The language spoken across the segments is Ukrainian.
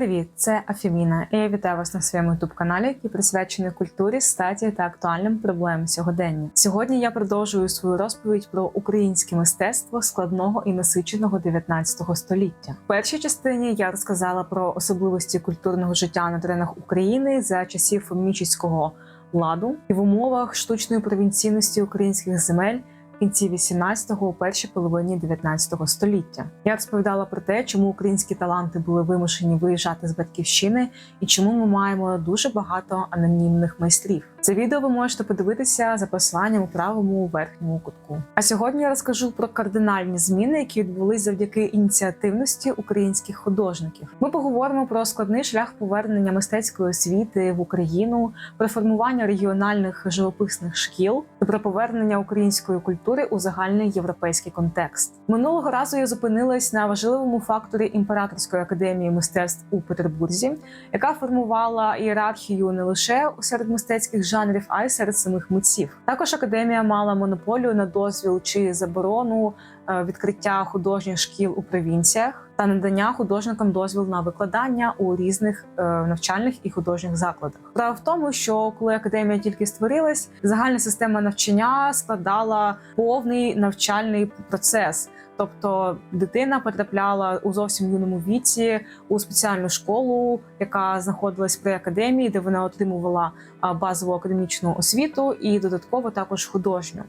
Привіт, це Афіміна. і Я вітаю вас на своєму youtube каналі, який присвячений культурі, статі та актуальним проблемам сьогодення. Сьогодні я продовжую свою розповідь про українське мистецтво складного і насиченого 19 століття. В першій частині я розказала про особливості культурного життя на теренах України за часів мічицького ладу і в умовах штучної провінційності українських земель кінці 18-го, у першій половині 19 століття. Я розповідала про те, чому українські таланти були вимушені виїжджати з батьківщини і чому ми маємо дуже багато анонімних майстрів. Це відео ви можете подивитися за посиланням у правому верхньому кутку. А сьогодні я розкажу про кардинальні зміни, які відбулись завдяки ініціативності українських художників. Ми поговоримо про складний шлях повернення мистецької освіти в Україну, про формування регіональних живописних шкіл про повернення української культури у загальний європейський контекст. Минулого разу я зупинилась на важливому факторі імператорської академії мистецтв у Петербурзі, яка формувала ієрархію не лише серед мистецьких жанрів, а й серед самих митців. Також академія мала монополію на дозвіл чи заборону відкриття художніх шкіл у провінціях та надання художникам дозвіл на викладання у різних е, навчальних і художніх закладах. Справа в тому, що коли академія тільки створилась, загальна система навчання складала повний навчальний процес. Тобто дитина потрапляла у зовсім юному віці у спеціальну школу, яка знаходилась при академії, де вона отримувала базову академічну освіту і додатково також художню.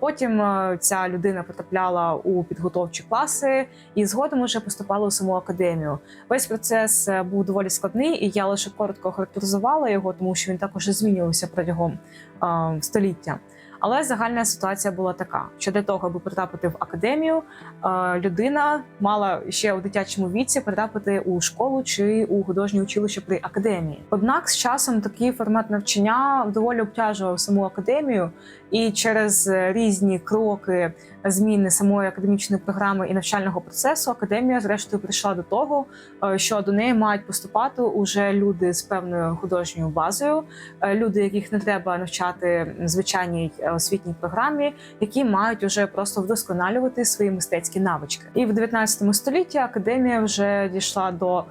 Потім ця людина потрапляла у підготовчі класи і згодом уже поступала у саму академію. Весь процес е, був доволі складний, і я лише коротко характеризувала його, тому що він також змінювався протягом а, століття. Але загальна ситуація була така: що для того, аби потрапити в академію, е, людина мала ще у дитячому віці потрапити у школу чи у художнє училище при академії. Однак з часом такий формат навчання доволі обтяжував саму академію, і через різні кроки зміни самої академічної програми і навчального процесу академія, зрештою, прийшла до того, е, що до неї мають поступати уже люди з певною художньою базою, е, люди, яких не треба навчати звичайній освітній програмі, які мають уже просто вдосконалювати свої мистецькі навички. І в 19 столітті академія вже дійшла до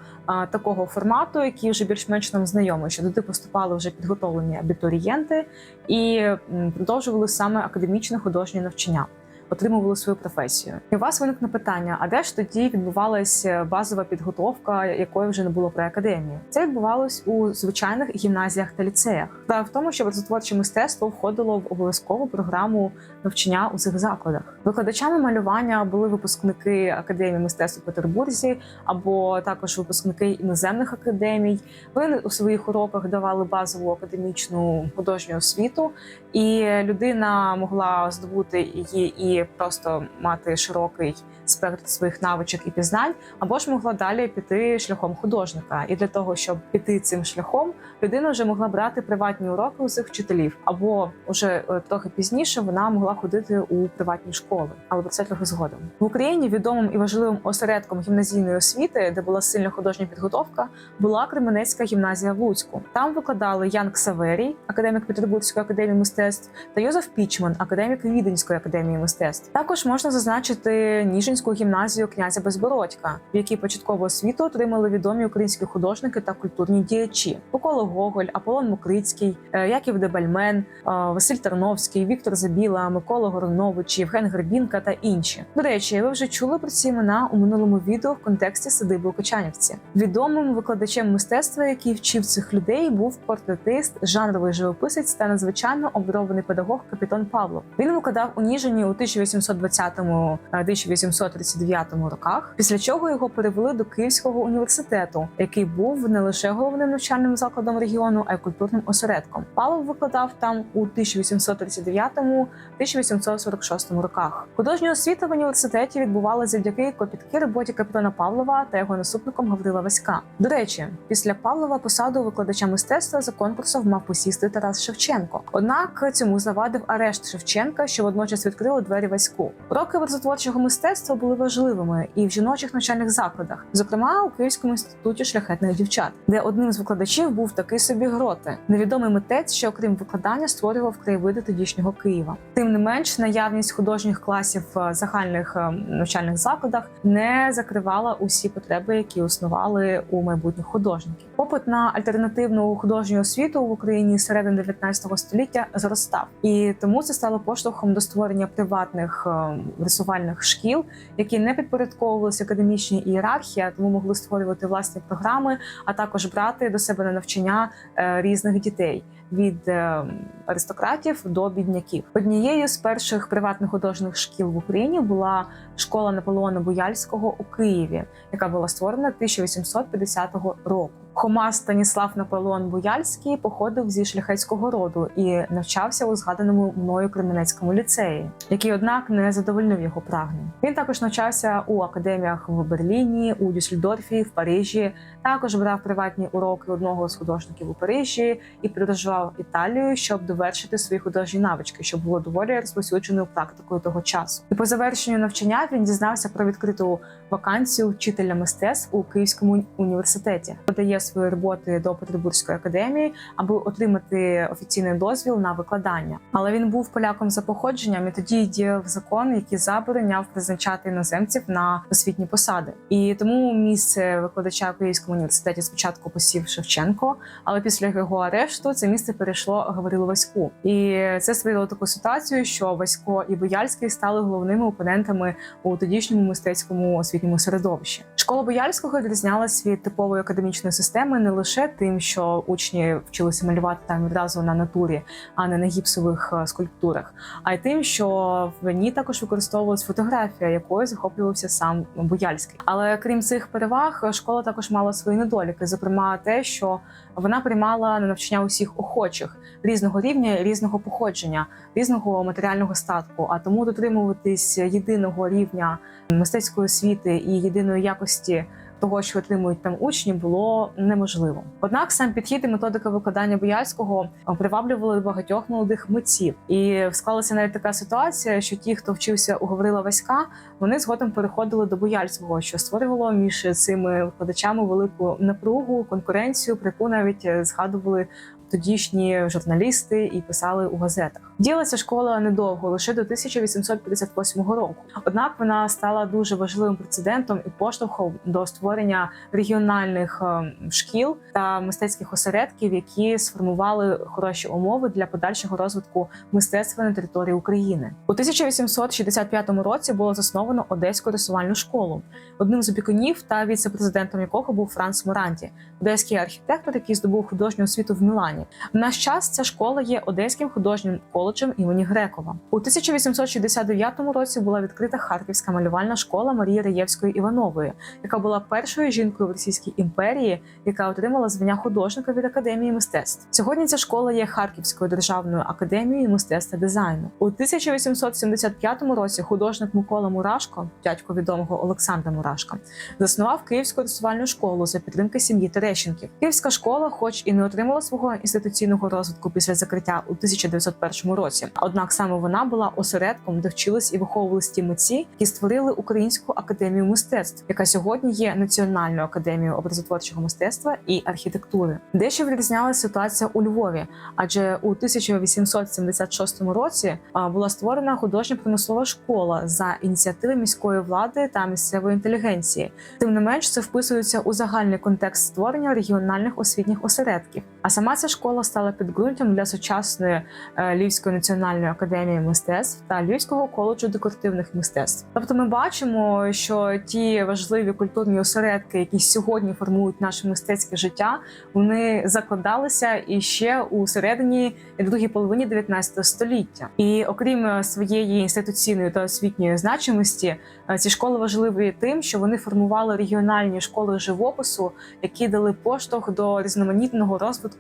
такого формату, який вже більш-менш нам знайомий, що туди поступали вже підготовлені абітурієнти і продовжували саме академічне художнє навчання. Отримували свою професію, і у вас виникне питання: а де ж тоді відбувалася базова підготовка, якої вже не було при академії? Це відбувалось у звичайних гімназіях та ліцеях. Справа в тому, що образотворче мистецтво входило в обов'язкову програму навчання у цих закладах. Викладачами малювання були випускники академії мистецтв у Петербурзі або також випускники іноземних академій. Вони у своїх уроках давали базову академічну художню освіту, і людина могла здобути її і просто мати широкий спектр своїх навичок і пізнань, або ж могла далі піти шляхом художника. І для того, щоб піти цим шляхом, людина вже могла брати приватні уроки у цих вчителів, або вже е, трохи пізніше вона могла ходити у приватні школи, але про це трохи згодом в Україні. Відомим і важливим осередком гімназійної освіти, де була сильна художня підготовка, була Кременецька гімназія в Луцьку. Там викладали Ян Ксаверій, академік Петербурзької академії мистецтв, та Йозеф Пічман, академік Віденської академії мистецтв. Також можна зазначити Ніжинську гімназію князя Безбородька, в якій початкову освіту отримали відомі українські художники та культурні діячі: Микола Гоголь, Аполлон Мукрицький, е, Яків Дебальмен, е, Василь Тарновський, Віктор Забіла, Микола Горонович, Євген Гребінка та інші. До речі, ви вже чули про ці імена у минулому відео в контексті садиби у Кочанівці. Відомим викладачем мистецтва, який вчив цих людей, був портретист, жанровий живописець та надзвичайно обдарований педагог капітан Павлов. Він викладав у Ніжині у 1820-1839 роках, після чого його перевели до Київського університету, який був не лише головним навчальним закладом регіону, а й культурним осередком. Павлов викладав там у 1839-1846 роках. Художня освіта в університеті відбувалася завдяки копіткій роботі капітана Павлова та його наступником Гаврила Васька. До речі, після Павлова посаду викладача мистецтва за конкурсом мав посісти Тарас Шевченко. Однак цьому завадив арешт Шевченка, що водночас відкрило двері універі Ваську. Уроки образотворчого мистецтва були важливими і в жіночих навчальних закладах, зокрема у Київському інституті шляхетних дівчат, де одним з викладачів був такий собі гроте, невідомий митець, що окрім викладання створював краєвиди тодішнього Києва. Тим не менш, наявність художніх класів в загальних е, навчальних закладах не закривала усі потреби, які існували у майбутніх художників. Попит на альтернативну художню освіту в Україні середини 19 століття зростав, і тому це стало поштовхом до створення приватних е, рисувальних шкіл, які не підпорядковувалися академічній ієрархії, тому могли створювати власні програми, а також брати до себе на навчання е, різних дітей. Від е, аристократів до бідняків однією з перших приватних художніх шкіл в Україні була школа Наполеона Буяльського у Києві, яка була створена 1850 року. Хома Станіслав Наполеон Буяльський походив зі шляхетського роду і навчався у згаданому мною Кременецькому ліцеї, який, однак, не задовольнив його прагнень. Він також навчався у академіях в Берліні, у Дюссельдорфі, в Парижі. Також брав приватні уроки одного з художників у Парижі і подорожував Італію, щоб довершити свої художні навички, що було доволі розповсюдженою практикою того часу. І по завершенню навчання він дізнався про відкриту вакансію вчителя мистецтв у Київському університеті. Подає свої роботи до Петербурзької академії, аби отримати офіційний дозвіл на викладання. Але він був поляком за походженням, і тоді діяв закон, який забороняв призначати іноземців на освітні посади. І тому місце викладача у Київському університеті спочатку посів Шевченко, але після його арешту це місце перейшло Гаврилу Ваську. І це створило таку ситуацію, що Васько і Бояльський стали головними опонентами у тодішньому мистецькому освітньому середовищі. Школа Бояльського відрізнялась від типової академічної системи не лише тим, що учні вчилися малювати там відразу на натурі, а не на гіпсових е, скульптурах, а й тим, що в ній також використовувалась фотографія, якою захоплювався сам Бояльський. Але крім цих переваг, школа також мала свої недоліки, зокрема те, що вона приймала на навчання усіх охочих різного рівня, різного походження, різного матеріального статку. А тому дотримуватись єдиного рівня мистецької освіти і єдиної якості. Того, що отримують там учні, було неможливо. Однак сам підхід і методика викладання бояльського приваблювали багатьох молодих митців, і склалася навіть така ситуація, що ті, хто вчився у Гаврила Васька, вони згодом переходили до бояльського, що створювало між цими викладачами велику напругу, конкуренцію, про яку навіть е, згадували тодішні журналісти і писали у газетах. Ділася школа недовго, лише до 1858 року. Однак вона стала дуже важливим прецедентом і поштовхом до створення регіональних е, шкіл та мистецьких осередків, які сформували хороші умови для подальшого розвитку мистецтва на території України. У 1865 році було засновано Одеську рисувальну школу. Одним з опікунів та віце-президентом якого був Франц Моранті, одеський архітектор, який здобув художню освіту в Мілані. В наш час ця школа є Одеським художнім коледжем імені Грекова. У 1869 році була відкрита Харківська малювальна школа Марії Раєвської Іванової, яка була першою жінкою в Російській імперії, яка отримала звання художника від академії мистецтв. Сьогодні ця школа є Харківською державною академією мистецтва дизайну. У 1875 році художник Микола Мурашко, дядько відомого Олександра Мурашка, заснував Київську рисувальну школу за підтримки сім'ї Терещенків. Київська школа, хоч і не отримала свого інституційного розвитку після закриття у 1901 році. Однак саме вона була осередком, де вчились і виховувались ті митці, які створили Українську академію мистецтв, яка сьогодні є національною академією образотворчого мистецтва і архітектури. Дещо відрізнялася ситуація у Львові, адже у 1876 році була створена художня промислова школа за ініціативи міської влади та місцевої інтелігенції. Тим не менш, це вписується у загальний контекст створення регіональних освітніх осередків. А сама ця школа стала підґрунтям для сучасної е, Львівської національної академії мистецтв та Львівського коледжу декоративних мистецтв. Тобто, ми бачимо, що ті важливі культурні осередки, які сьогодні формують наше мистецьке життя, вони закладалися і ще у середині і другій половині 19 століття. І окрім е, своєї інституційної та освітньої значимості, е, ці школи важливі тим, що вони формували регіональні школи живопису, які дали поштовх до різноманітного розвитку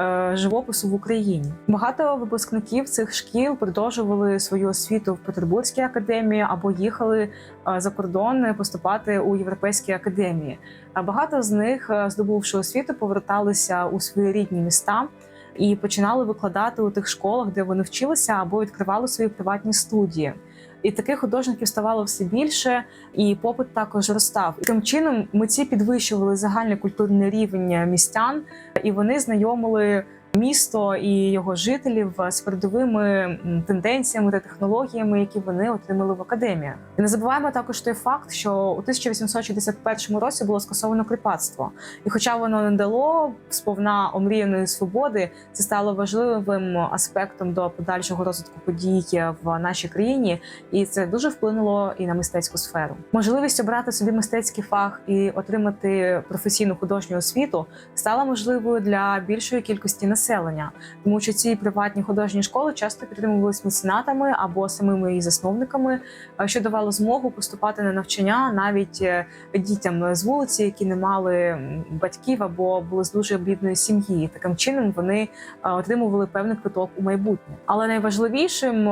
е, живопису в Україні. Багато випускників цих шкіл продовжували свою освіту в Петербурзькій академії або їхали е, за кордон поступати у європейські академії. А багато з них, е, здобувши освіту, поверталися у свої рідні міста. І починали викладати у тих школах, де вони вчилися, або відкривали свої приватні студії. І таких художників ставало все більше, і попит також зростав. Тим чином митці підвищували загальний культурний рівень містян, і вони знайомили місто і його жителів з передовими тенденціями та технологіями, які вони отримали в академіях. І не забуваємо також той факт, що у 1861 році було скасовано кріпацтво, і хоча воно не дало сповна омріяної свободи, це стало важливим аспектом до подальшого розвитку подій в нашій країні, і це дуже вплинуло і на мистецьку сферу. Можливість обрати собі мистецький фах і отримати професійну художню освіту стала можливою для більшої кількості населення, тому що ці приватні художні школи часто підтримувалися меценатами або самими її засновниками, е, що давало змогу поступати на навчання навіть е, дітям з вулиці, які не мали батьків або були з дуже бідної сім'ї. Таким чином вони е, отримували певний квиток у майбутнє. Але найважливішим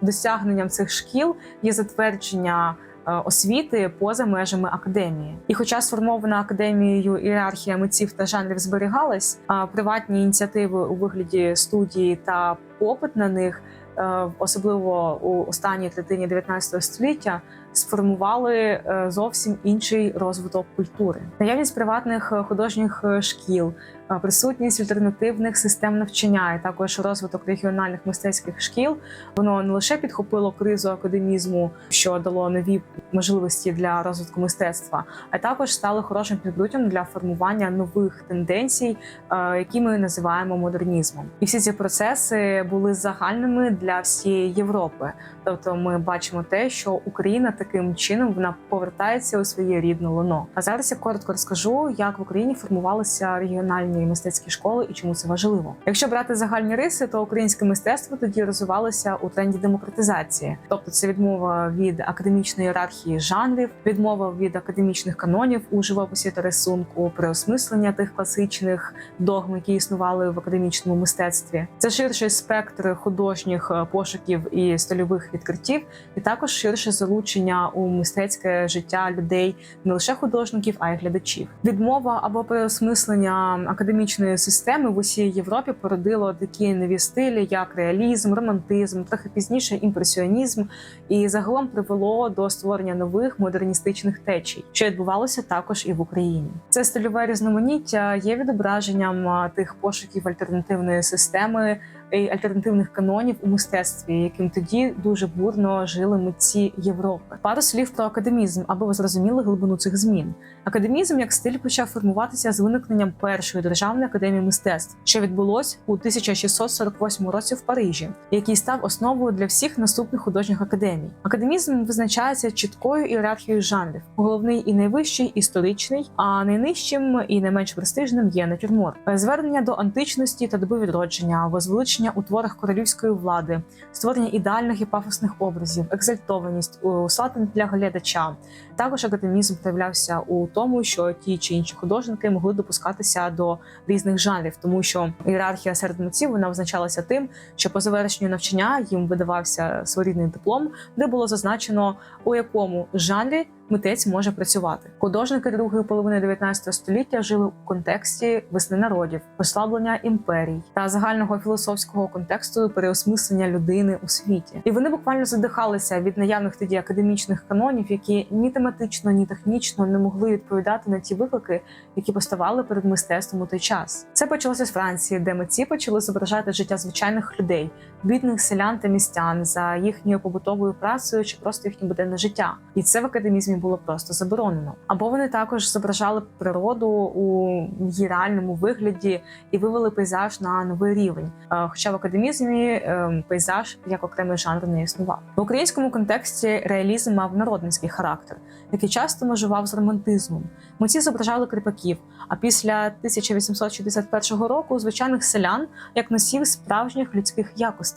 досягненням цих шкіл є затвердження. Е, Освіти поза межами академії, і хоча сформована академією ієрархія митців та жанрів зберігалась, приватні ініціативи у вигляді студії та попит на них, е, особливо у останній третині 19 століття, сформували е, зовсім інший розвиток культури. Наявність приватних художніх шкіл, присутність альтернативних систем навчання, і також розвиток регіональних мистецьких шкіл, воно не лише підхопило кризу академізму, що дало нові можливості для розвитку мистецтва, а також стало хорошим підґрунтям для формування нових тенденцій, е, які ми називаємо модернізмом. І всі ці процеси були загальними для всієї Європи. Тобто, ми бачимо те, що Україна таким чином вона повертається у своє рідне луно. А зараз я коротко розкажу, як в Україні формувалися регіональні мистецькі школи і чому це важливо. Якщо брати загальні риси, то українське мистецтво тоді розвивалося у тренді демократизації, тобто це відмова від академічної ієрархії жанрів, відмова від академічних канонів у живописі та рисунку, переосмислення тих класичних догм, які існували в академічному мистецтві. Це ширший спектр художніх е, пошуків і стильових відкриттів, і також ширше залучення у мистецьке життя людей, не лише художників, а й глядачів. Відмова або переосмислення академічної системи в усій Європі породило такі нові стилі, як реалізм, романтизм, трохи пізніше імпресіонізм, і загалом привело до створення нових модерністичних течій, що відбувалося також і в Україні. Це стильове різноманіття є відображенням тих пошуків альтернативної системи і альтернативних канонів у мистецтві, яким тоді дуже бурно жили митці Європи. Пару слів про академізм, аби ви зрозуміли глибину цих змін. Академізм як стиль почав формуватися з виникненням першої державної академії мистецтв, що відбулось у 1648 році в Парижі, який став основою для всіх наступних художніх академій. Академізм визначається чіткою ієрархією жанрів. Головний і найвищий історичний, а найнижчим і найменш престижним є натюрморт. Звернення до античності та доби відродження, возвеличення у творах королівської влади, створення ідеальних і пафосних образів, екзальтованість, усладнень для глядача. Також академізм проявлявся у тому, що ті чи інші художники могли допускатися до різних жанрів, тому що ієрархія серед митців вона визначалася тим, що по завершенню навчання їм видавався своєрідний диплом, де було зазначено у якому жанрі митець може працювати. Художники другої половини 19 століття жили у контексті весни народів, послаблення імперій та загального філософського контексту переосмислення людини у світі. І вони буквально задихалися від наявних тоді академічних канонів, які ні тематично, ні технічно не могли відповідати на ті виклики, які поставали перед мистецтвом у той час. Це почалося з Франції, де митці почали зображати життя звичайних людей, бідних селян та містян за їхньою побутовою працею чи просто їхнє буденне життя. І це в академізмі було просто заборонено. Або вони також зображали природу у її реальному вигляді і вивели пейзаж на новий рівень. Е, Хоча в академізмі е, пейзаж як окремий жанр не існував. В українському контексті реалізм мав народницький характер, який часто межував з романтизмом. Митці зображали кріпаків. А після 1861 року звичайних селян як носів справжніх людських якостей,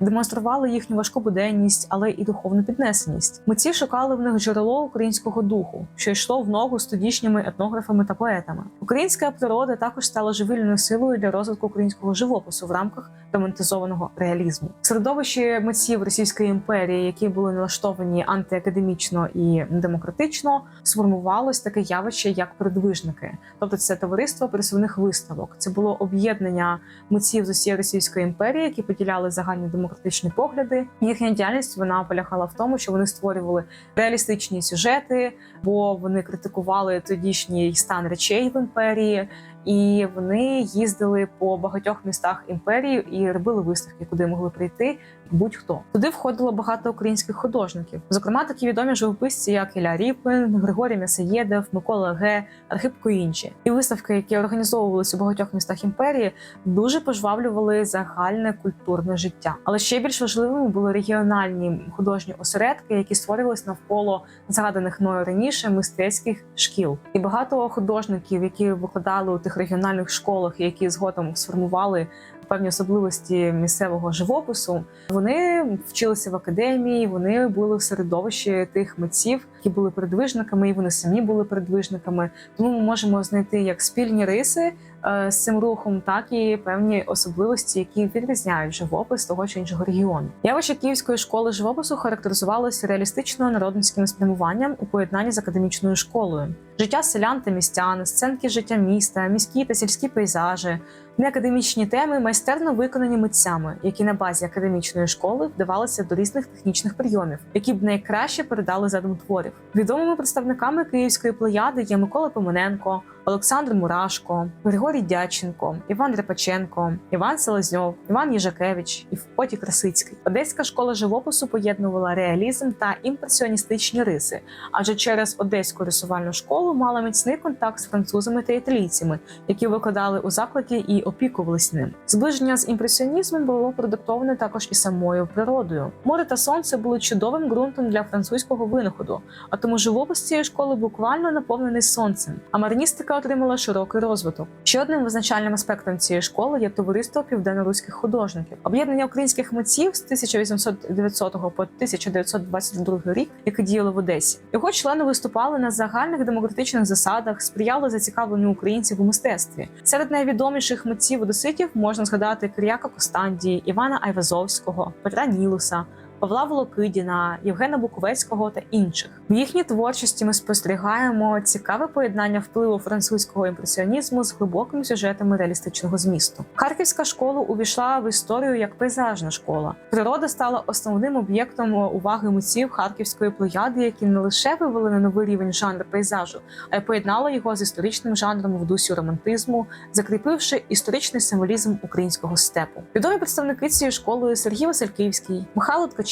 демонстрували їхню важку буденність, але і духовну піднесеність. Митці шукали в них джерело українського духу, що йшло в ногу з тодішніми етнографами та поетами. Українська природа також стала живильною силою для розвитку українського живопису в рамках романтизованого реалізму. В середовищі митців Російської імперії, які були налаштовані антиакадемічно і демократично, сформувалось таке явище, як передвижники, тобто це товариство пересувних виставок. Це було об'єднання митців з усієї Російської імперії, які поділяли загальні демократичні погляди. Їхня діяльність вона полягала в тому, що вони створювали реалістичні сюжети, бо вони критикували тодішній стан речей в імперії. І вони їздили по багатьох містах імперії і робили виставки, куди могли прийти будь-хто. Туди входило багато українських художників, зокрема такі відомі живописці, як Ілля Ріпин, Григорій М'ясоєдов, Микола Ге, Архипко і інші. І виставки, які організовувалися у багатьох містах імперії, дуже пожвавлювали загальне культурне життя. Але ще більш важливими були регіональні художні осередки, які створювалися навколо згаданих мною раніше мистецьких шкіл. І багато художників, які викладали у тих регіональних школах, які згодом сформували певні особливості місцевого живопису. Вони вчилися в академії, вони були в середовищі тих митців, які були передвижниками, і вони самі були передвижниками. Тому ми можемо знайти як спільні риси з цим рухом, так і певні особливості, які відрізняють живопис того чи іншого регіону. Явище Київської школи живопису характеризувалося реалістично народницьким спрямуванням у поєднанні з академічною школою. Життя селян та містян, сценки життя міста, міські та сільські пейзажі, неакадемічні теми майстерно виконані митцями, які на базі академічної школи вдавалися до різних технічних прийомів, які б найкраще передали задум творів. Відомими представниками київської плеяди є Микола Пимоненко, Олександр Мурашко, Григорій Дяченко, Іван Репаченко, Іван Селезньов, Іван Їжакевич і Фоті Красицький. Одеська школа живопису поєднувала реалізм та імпресіоністичні риси, адже через одеську рисувальну школу мала міцний контакт з французами та італійцями, які викладали у закладі і опікувались ним. Зближення з імпресіонізмом було продиктоване також і самою природою. Море та сонце були чудовим ґрунтом для французького винаходу, а тому живопис цієї школи буквально наповнений сонцем. А марністика отримала широкий розвиток. Ще одним визначальним аспектом цієї школи є товариство південноруських художників, об'єднання українських митців з 1809 по 1922 рік, яке діяло в Одесі. Його члени виступали на загальних демократичних засадах, сприяли зацікавленню українців у мистецтві. Серед найвідоміших митців одеситів можна згадати Киряка Костандії, Івана Айвазовського, Петра Нілуса. Павла Волокидіна, Євгена Буковецького та інших в їхній творчості ми спостерігаємо цікаве поєднання впливу французького імпресіонізму з глибокими сюжетами реалістичного змісту. Харківська школа увійшла в історію як пейзажна школа. Природа стала основним об'єктом уваги митців харківської плеяди, які не лише вивели на новий рівень жанр пейзажу, а й поєднали його з історичним жанром в дусі романтизму, закріпивши історичний символізм українського степу. Відомі представники цієї школи Сергій Васильківський, Михайло Ткаченко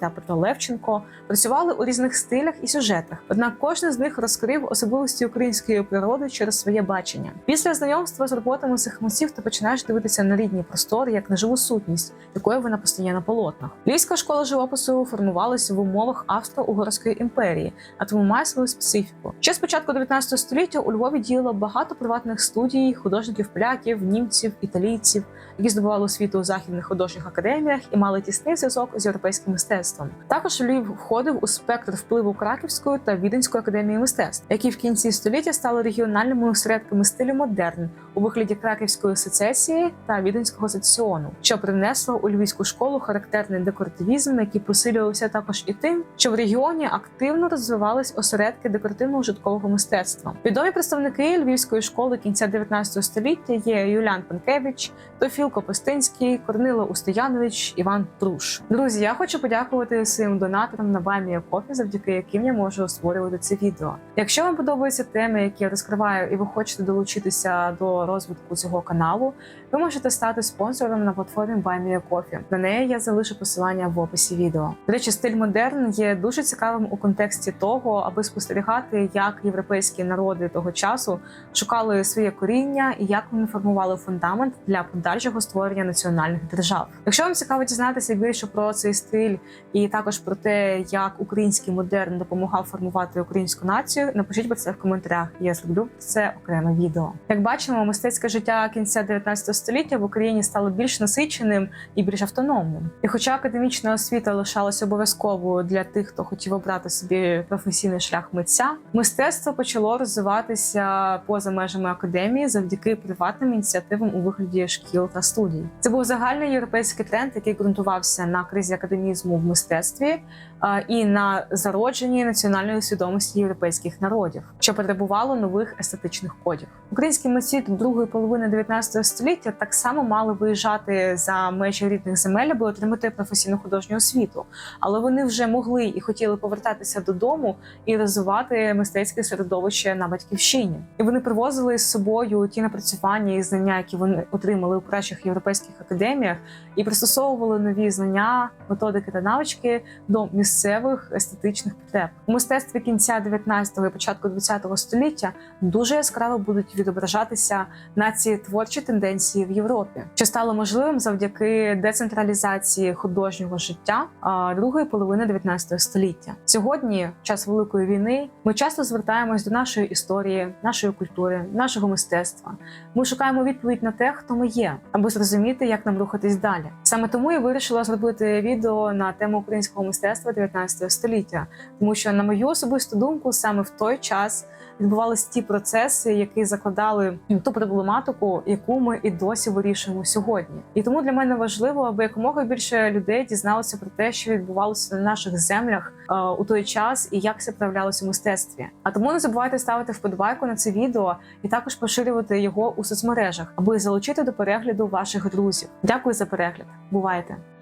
та Петро Левченко працювали у різних стилях і сюжетах. Однак кожен з них розкрив особливості української природи через своє бачення. Після знайомства з роботами цих митців ти починаєш дивитися на рідні простори як на живу сутність, якою вона постає на полотнах. Львівська школа живопису формувалася в умовах Австро-Угорської імперії, а тому має свою специфіку. Ще з початку 19 століття у Львові діяло багато приватних студій, художників поляків, німців, італійців, які здобували освіту у західних художніх академіях і мали тісний зв'язок з європейським мистецтвом. Також Львів входив у спектр впливу Краківської та Віденської академії мистецтв, які в кінці століття стали регіональними осередками стилю модерн у вигляді Краківської асоціації та Віденського сецесіону, що привнесло у львівську школу характерний декоративізм, який посилювався також і тим, що в регіоні активно розвивались осередки декоративно-ужиткового мистецтва. Відомі представники львівської школи кінця 19 століття є Юлян Панкевич, Тофіл Копистинський, Корнило Устоянович, Іван Труш. Друзі, я хочу подякувати своїм донаторам на Баймі Кофі, завдяки яким я можу створювати це відео. Якщо вам подобаються теми, які я розкриваю, і ви хочете долучитися до розвитку цього каналу, ви можете стати спонсором на платформі Buy Coffee. На неї я залишу посилання в описі відео. До речі, стиль модерн є дуже цікавим у контексті того, аби спостерігати, як європейські народи того часу шукали своє коріння і як вони формували фундамент для подальшого створення національних держав. Якщо вам цікаво дізнатися більше про цей стиль, стиль, і також про те, як український модерн допомагав формувати українську націю. Напишіть про це в коментарях. Я зроблю це окреме відео. Як бачимо, мистецьке життя кінця 19 століття в Україні стало більш насиченим і більш автономним. І хоча академічна освіта лишалася обов'язковою для тих, хто хотів обрати собі професійний шлях митця, мистецтво почало розвиватися поза межами академії завдяки приватним ініціативам у вигляді шкіл та студій. Це був загальний європейський тренд, який ґрунтувався на кризі академізму в мистецтві і на зародженні національної свідомості європейських народів, що потребувало нових естетичних кодів. Українські митці другої половини 19 століття так само мали виїжджати за межі рідних земель, аби отримати професійну художню освіту, але вони вже могли і хотіли повертатися додому і розвивати мистецьке середовище на батьківщині. І вони привозили з собою ті напрацювання і знання, які вони отримали у кращих європейських академіях, і пристосовували нові знання, методики та навички до місцевих естетичних потреб. У мистецтві кінця 19-го і початку 20-го століття дуже яскраво будуть відображатися на ці творчі тенденції в Європі, що стало можливим завдяки децентралізації художнього життя другої половини 19 століття. Сьогодні, в час великої війни, ми часто звертаємось до нашої історії, нашої культури, нашого мистецтва. Ми шукаємо відповідь на те, хто ми є, аби зрозуміти, як нам рухатись далі. Саме тому я вирішила зробити відео на тему українського мистецтва 19 століття, тому що, на мою особисту думку, саме в той час відбувалися ті процеси, які закладали ту проблематику, яку ми і досі вирішуємо сьогодні. І тому для мене важливо, аби якомога більше людей дізналося про те, що відбувалося на наших землях е, у той час і як це проявлялося в мистецтві. А тому не забувайте ставити вподобайку на це відео і також поширювати його у соцмережах, аби залучити до перегляду ваших друзів. Дякую за перегляд. Бувайте!